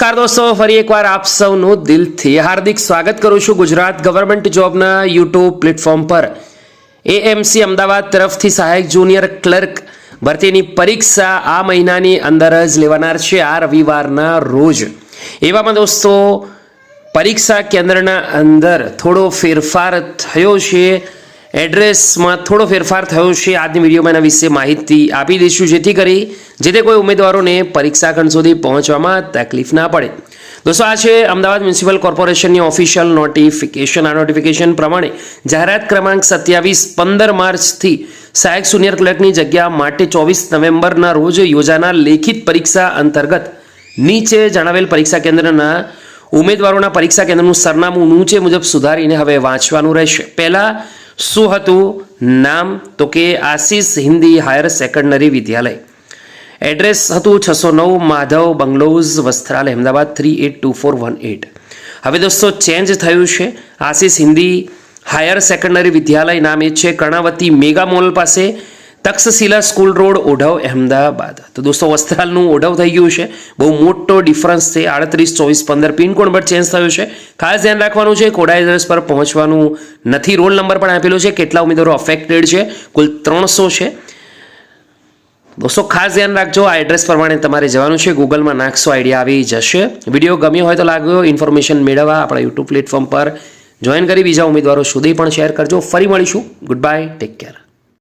નમસ્કાર દોસ્તો, ફરી એકવાર આપ સૌનું દિલથી હાર્દિક સ્વાગત કરું છું ગુજરાત ગવર્મેન્ટ જોબના યુટ્યુબ પ્લેટફોર્મ પર. એએમસી અમદાવાદ તરફથી સહાયક જુનિયર ક્લર્ક ભરતીની પરીક્ષા આ મહિનાની અંદર જ લેવાનાર છે આ રવિવારના રોજ. એવામાં દોસ્તો, પરીક્ષા કેન્દ્રના અંદર થોડો ફેરફાર થયો છે. એડ્રેસમાં થોડો ફેરફાર થયો છે. આજની વિડીયોમાં એના વિશે માહિતી આપી દઈશું. જેથી કરી જે તે કોઈ ઉમેદવારોને પરીક્ષા ખંડ સુધી પહોંચવામાં તકલીફ ના પડે. દોસ્તો, આ છે અમદાવાદ મ્યુનિસિપલ કોર્પોરેશનની ઓફિશિયલ નોટિફિકેશન. આ નોટિફિકેશન પ્રમાણે જાહેરાત ક્રમાંક સત્યાવીસ પંદર માર્ચથી સહાયક સુનિયર ક્લર્કની જગ્યા માટે ચોવીસ નવેમ્બરના રોજ યોજાનાર લેખિત પરીક્ષા અંતર્ગત નીચે જણાવેલ પરીક્ષા કેન્દ્રના ઉમેદવારોના પરીક્ષા કેન્દ્રનું સરનામું નીચે મુજબ સુધારીને હવે વાંચવાનું રહેશે. પહેલાં શું હતું? નામ? તો કે આશીષ હિન્દી હાયર સેકન્ડરી વિદ્યાલય. એડ્રેસ હતું છસો નવ Madhav bungalows, Vastral, Ahmedabad, three eight two four one eight. હવે દોસ્તો ચેન્જ થયું છે. આશીષ હિન્દી હાયર સેકન્ડરી વિદ્યાલય નામ એ છે. કર્ણાવતી મેગા મોલ પાસે તક્ષશિલા સ્કૂલ રોડ, ઓઢવ, અહેમદાબાદ. તો દોસ્તો, વસ્ત્રાલનું ઓઢવ થઈ ગયું છે. બહુ મોટો ડિફરન્સ છે. આડત્રીસ, ચોવીસ, પંદર પિનકોડ પર ચેન્જ થયો છે. ખાસ ધ્યાન રાખવાનું છે, કોડા પર પહોંચવાનું નથી. રોલ નંબર પણ આપેલો છે. કેટલા ઉમેદવારો અફેક્ટેડ છે? કુલ ત્રણસો છે. દોસ્તો, ખાસ ધ્યાન રાખજો. આ એડ્રેસ પ્રમાણે તમારે જવાનું છે. ગૂગલમાં નાખશો આઈડિયા આવી જશે. વીડિયો ગમ્યો હોય તો લાગ્યો. ઇન્ફોર્મેશન મેળવવા આપણા યુટ્યુબ પ્લેટફોર્મ પર. જોઈન કરી બીજા ઉમેદવારો સુધી પણ શેર કરજો. ફરી મળીશું. Good bye take care